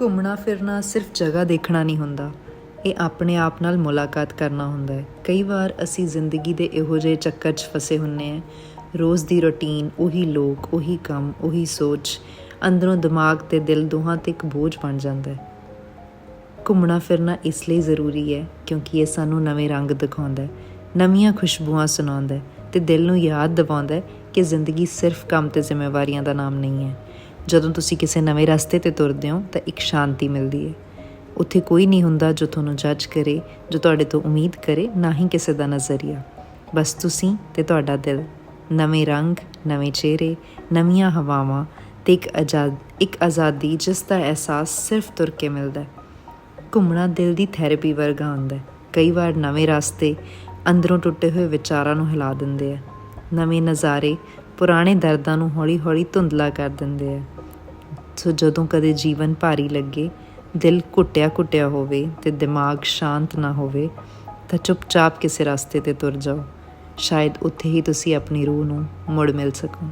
ਘੁੰਮਣਾ ਫਿਰਨਾ ਸਿਰਫ ਜਗ੍ਹਾ ਦੇਖਣਾ ਨਹੀਂ ਹੁੰਦਾ। ਇਹ ਆਪਣੇ ਆਪ ਨਾਲ ਮੁਲਾਕਾਤ ਕਰਨਾ ਹੁੰਦਾ ਹੈ। ਕਈ ਵਾਰ ਅਸੀਂ ਜ਼ਿੰਦਗੀ ਦੇ ਇਹੋ ਜਿਹੇ ਚੱਕਰ 'ਚ ਫਸੇ ਹੁੰਨੇ ਆ ਰੋਜ਼ ਦੀ ਰੁਟੀਨ, ਉਹੀ ਲੋਕ, ਉਹੀ ਕੰਮ, ਉਹੀ ਸੋਚ, ਅੰਦਰੋਂ ਦਿਮਾਗ ਤੇ ਦਿਲ ਦੋਹਾਂ ਤੇ ਇੱਕ ਬੋਝ ਬਣ ਜਾਂਦਾ ਹੈ। ਘੁੰਮਣਾ ਫਿਰਨਾ ਇਸ ਲਈ ਜ਼ਰੂਰੀ ਹੈ ਕਿਉਂਕਿ ਇਹ ਸਾਨੂੰ ਨਵੇਂ ਰੰਗ ਦਿਖਾਉਂਦਾ ਹੈ, ਨਵੀਆਂ ਖੁਸ਼ਬੂਆਂ ਸੁਣਾਉਂਦਾ ਹੈ ਤੇ ਦਿਲ ਨੂੰ ਯਾਦ ਦਿਵਾਉਂਦਾ ਹੈ ਕਿ ਜ਼ਿੰਦਗੀ ਸਿਰਫ ਕੰਮ ਤੇ ਜ਼ਿੰਮੇਵਾਰੀਆਂ ਦਾ ਨਾਮ ਨਹੀਂ ਹੈ। ਜਦੋਂ ਤੁਸੀਂ ਕਿਸੇ ਨਵੇਂ ਰਸਤੇ ਤੇ ਤੁਰਦੇ ਹੋ, ਤਾਂ ਇੱਕ ਸ਼ਾਂਤੀ ਮਿਲਦੀ ਹੈ ਉੱਥੇ ਕੋਈ ਨਹੀਂ ਹੁੰਦਾ ਜੋ ਤੁਹਾਨੂੰ ਜੱਜ ਕਰੇ, ਜੋ ਤੁਹਾਡੇ ਤੋਂ ਉਮੀਦ ਕਰੇ, ਨਾ ਹੀ ਕਿਸੇ ਦਾ ਨਜ਼ਰੀਆ। ਬਸ ਤੁਸੀਂ ਤੇ ਤੁਹਾਡਾ ਦਿਲ। ਨਵੇਂ ਰੰਗ, ਨਵੇਂ ਚਿਹਰੇ, ਨਵੀਆਂ ਹਵਾਵਾਂ ਤੇ ਇੱਕ ਆਜ਼ਾਦ, ਇੱਕ ਆਜ਼ਾਦੀ ਜਿਸ ਦਾ ਅਹਿਸਾਸ ਸਿਰਫ ਤੁਰ ਕੇ ਮਿਲਦਾ ਹੈ। ਘੁੰਮਣਾ ਦਿਲ ਦੀ ਥੈਰੇਪੀ ਵਰਗਾ ਹੁੰਦਾ ਹੈ। ਕਈ ਵਾਰ ਨਵੇਂ ਰਸਤੇ ਅੰਦਰੋਂ ਟੁੱਟੇ ਹੋਏ ਵਿਚਾਰਾਂ ਨੂੰ ਹਿਲਾ ਦਿੰਦੇ ਆ। ਨਵੇਂ ਨਜ਼ਾਰੇ ਪੁਰਾਣੇ ਦਰਦਾਂ ਨੂੰ ਹੌਲੀ-ਹੌਲੀ ਧੁੰਦਲਾ ਕਰ ਦਿੰਦੇ ਆ। ਸੋ ਜਦੋਂ ਕਦੇ ਜੀਵਨ ਭਾਰੀ ਲੱਗੇ, ਦਿਲ ਘੁੱਟਿਆ-ਘੁੱਟਿਆ ਹੋਵੇ ਤੇ ਦਿਮਾਗ ਸ਼ਾਂਤ ਨਾ ਹੋਵੇ, ਤਾਂ ਚੁੱਪਚਾਪ ਕਿਸੇ ਰਸਤੇ ਤੇ ਤੁਰ ਜਾਓ। ਸ਼ਾਇਦ ਉੱਥੇ ਹੀ ਤੁਸੀਂ ਆਪਣੀ ਰੂਹ ਨੂੰ ਮੁੜ ਮਿਲ ਸਕੋ।